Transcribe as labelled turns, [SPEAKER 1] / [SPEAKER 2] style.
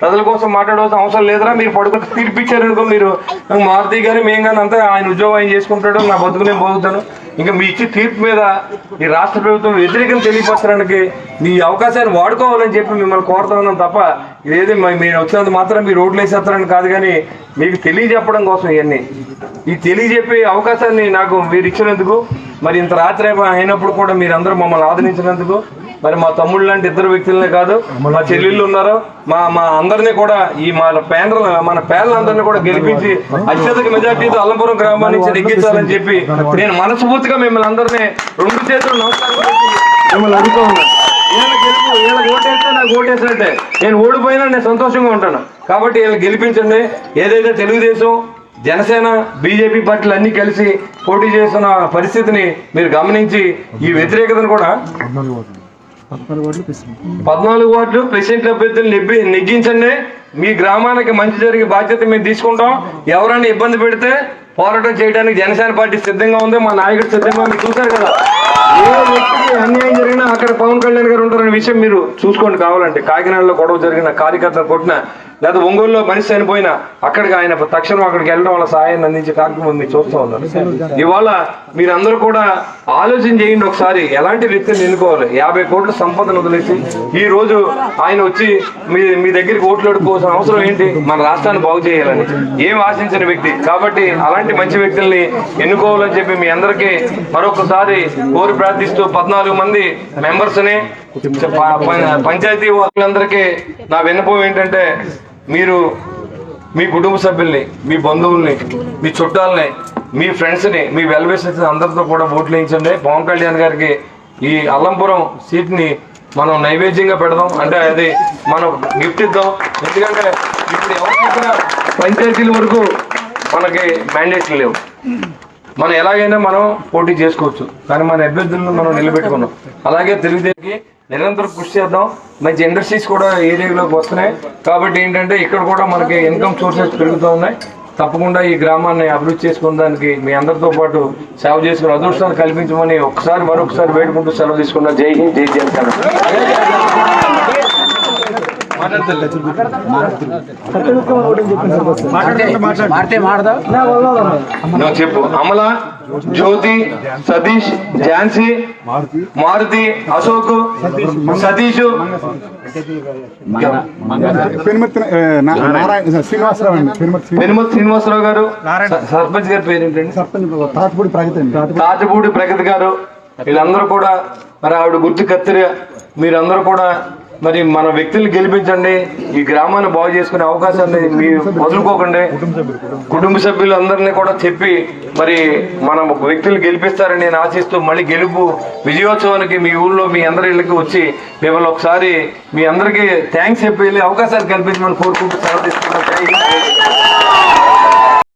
[SPEAKER 1] ప్రజల కోసం మాట్లాడవలసిన అవసరం లేదురా మీరు పడుకుని తీర్పిచ్చారు అనుకో మీరు మారుతి గారు మేము కానీ అంతా ఆయన ఉద్యోగం ఆయన చేసుకుంటాడు నా బతుకు నేను బతుకుతాను ఇంకా మీ ఇచ్చి తీర్పు మీద ఈ రాష్ట్ర ప్రభుత్వం వ్యతిరేకం తెలియపరచడానికి మీ అవకాశాన్ని వాడుకోవాలని చెప్పి మిమ్మల్ని కోరుతా ఉన్నాం తప్ప ఇదేది మీరు వచ్చినంత మాత్రం మీరు రోడ్లు వేసేస్తారని కాదు కానీ మీకు తెలియజెప్పడం కోసం ఇవన్నీ. ఈ తెలియజెప్పే అవకాశాన్ని నాకు మీరు ఇచ్చినందుకు మరి ఇంత రాత్రి అయినప్పుడు కూడా మీరందరూ మమ్మల్ని ఆదరించినందుకు మరి మా తమ్ముళ్ళు లాంటి ఇద్దరు వ్యక్తులనే కాదు మా చెల్లెళ్ళు ఉన్నారు మా మా అందరినీ కూడా ఈ మా పేదల మన పేదలందరినీ కూడా గెలిపించి అత్యధిక మెజార్టీతో అల్లంపురం గ్రామం నుంచి నెగ్గించాలని చెప్పి నేను మనస్ఫూర్తిగా మిమ్మల్ని అందరినీ రెండు చేతులు నమస్కారం చేసి మిమ్మల్ని అడుగుతూ ఉన్నాను వీళ్ళ గెలుపు వీళ్ళ ఓటేస్తే నాకు ఓటేసినట్టే. నేను ఓడిపోయినా నేను సంతోషంగా ఉంటాను. కాబట్టి వీళ్ళని గెలిపించండి. ఏదైతే తెలుగుదేశం జనసేన బీజేపీ పార్టీలు అన్ని కలిసి పోటీ చేస్తున్న పరిస్థితిని మీరు గమనించి ఈ వ్యతిరేకతను కూడా పద్నాలుగు వార్డులు ప్రెసిడెంట్ అభ్యర్థులు నెగ్గి నెగ్గించండి. మీ గ్రామానికి మంచి జరిగే బాధ్యత మేము తీసుకుంటాం. ఎవరైనా ఇబ్బంది పెడితే పోరాటం చేయడానికి జనసేన పార్టీ సిద్ధంగా ఉంది. మా నాయకుడు సిద్ధంగా మీరు చూశారు కదా? ఏ వ్యక్తికి అన్యాయం జరిగినా అక్కడ పవన్ కళ్యాణ్ గారు ఉంటారనే విషయం మీరు చూసుకోండి కావాలంటే. కాకినాడలో గొడవ జరిగిన కార్యకర్తలు కొట్టిన లేదా ఒంగోలులో మనిషి చనిపోయినా అక్కడికి ఆయన తక్షణం అక్కడికి వెళ్ళడం వల్ల సహాయాన్ని అందించే కార్యక్రమం మీరు చూస్తూ ఉన్నారు. ఇవాళ మీరందరూ కూడా ఆలోచన చేయండి ఒకసారి ఎలాంటి వ్యక్తిని ఎన్నుకోవాలి? యాభై కోట్ల సంపదను వదిలేసి ఈ రోజు ఆయన వచ్చి మీ మీ దగ్గరికి ఓట్లు అడుకోవాల్సిన అవసరం ఏంటి? మన రాష్ట్రాన్ని బాగు చేయాలని. ఏం ఆశించిన వ్యక్తి? కాబట్టి అలాంటి మంచి వ్యక్తుల్ని ఎన్నుకోవాలని చెప్పి మీ అందరికీ మరొకసారి కోరి ప్రార్థిస్తూ పద్నాలుగు మంది మెంబర్స్ని పంచాయతీ వాళ్ళందరికీ నా విన్నపం ఏంటంటే మీరు మీ కుటుంబ సభ్యుల్ని మీ బంధువుల్ని మీ చుట్టాలని మీ ఫ్రెండ్స్ని మీ వెల్విషర్స్ అందరితో కూడా ఓట్లు వేయించండి. పవన్ కళ్యాణ్ గారికి ఈ అల్లంపురం సీట్ని మనం నైవేద్యంగా పెడదాం. అంటే అది మనం గిఫ్ట్ ఇద్దాం. ఎందుకంటే ఇప్పుడు ఎవరికైనా పంచాయతీల వరకు మనకి మ్యాండేట్లు లేవు. మనం ఎలాగైనా మనం పోటీ చేసుకోవచ్చు. కానీ మన అభ్యర్థులను మనం నిలబెట్టుకున్నాం. అలాగే తెలుగుదేవికి నిరంతరం కృషి చేద్దాం. మంచి ఇండస్ట్రీస్ కూడా ఏరియాలోకి వస్తున్నాయి. కాబట్టి ఏంటంటే ఇక్కడ కూడా మనకి ఇన్కమ్ సోర్సెస్ పెరుగుతూ ఉన్నాయి. తప్పకుండా ఈ గ్రామాన్ని అభివృద్ధి చేసుకునేదానికి మీ అందరితో పాటు సేవ చేసుకుని అదృష్టాన్ని కల్పించమని ఒకసారి మరొకసారి వేడుకుంటూ సెలవు తీసుకున్నా జై హింద్ జై జనసేన నువ్వు చెప్పు. అమల జ్యోతి సతీష్ ఝాన్సీ మారుతి అశోక్ సతీష్.
[SPEAKER 2] పెనుమతి ఏ, నా- నారాయణ శ్రీనివాసరావు అండి. పెనుమతి శ్రీ-
[SPEAKER 1] పెనుమతి శ్రీనివాసరావు గారు. సర్పంచ్ గారి పేరు ఏంటండి
[SPEAKER 2] సర్పంచ్ తాటిపూడి ప్రగతి అండి.
[SPEAKER 1] తాజపూడి ప్రగతి గారు. వీళ్ళందరూ కూడా మరి ఆవిడ గుర్తు కత్తిరి. మీరందరూ కూడా మరి మన వ్యక్తులు గెలిపించండి ఈ గ్రామాన్ని బాగు చేసుకునే అవకాశాన్ని మీరు వదులుకోకండి. కుటుంబ సభ్యులందరినీ కూడా చెప్పి మరి మన వ్యక్తులు గెలిపిస్తారని నేను ఆశిస్తూ మళ్ళీ గెలుపు విజయోత్సవానికి మీ ఊళ్ళో మీ అందరి ఇళ్ళకి వచ్చి మిమ్మల్ని ఒకసారి మీ అందరికీ థ్యాంక్స్ చెప్పి వెళ్ళి అవకాశాలు కల్పించమని కోరుకుంటూ సెలవు తీసుకున్నాం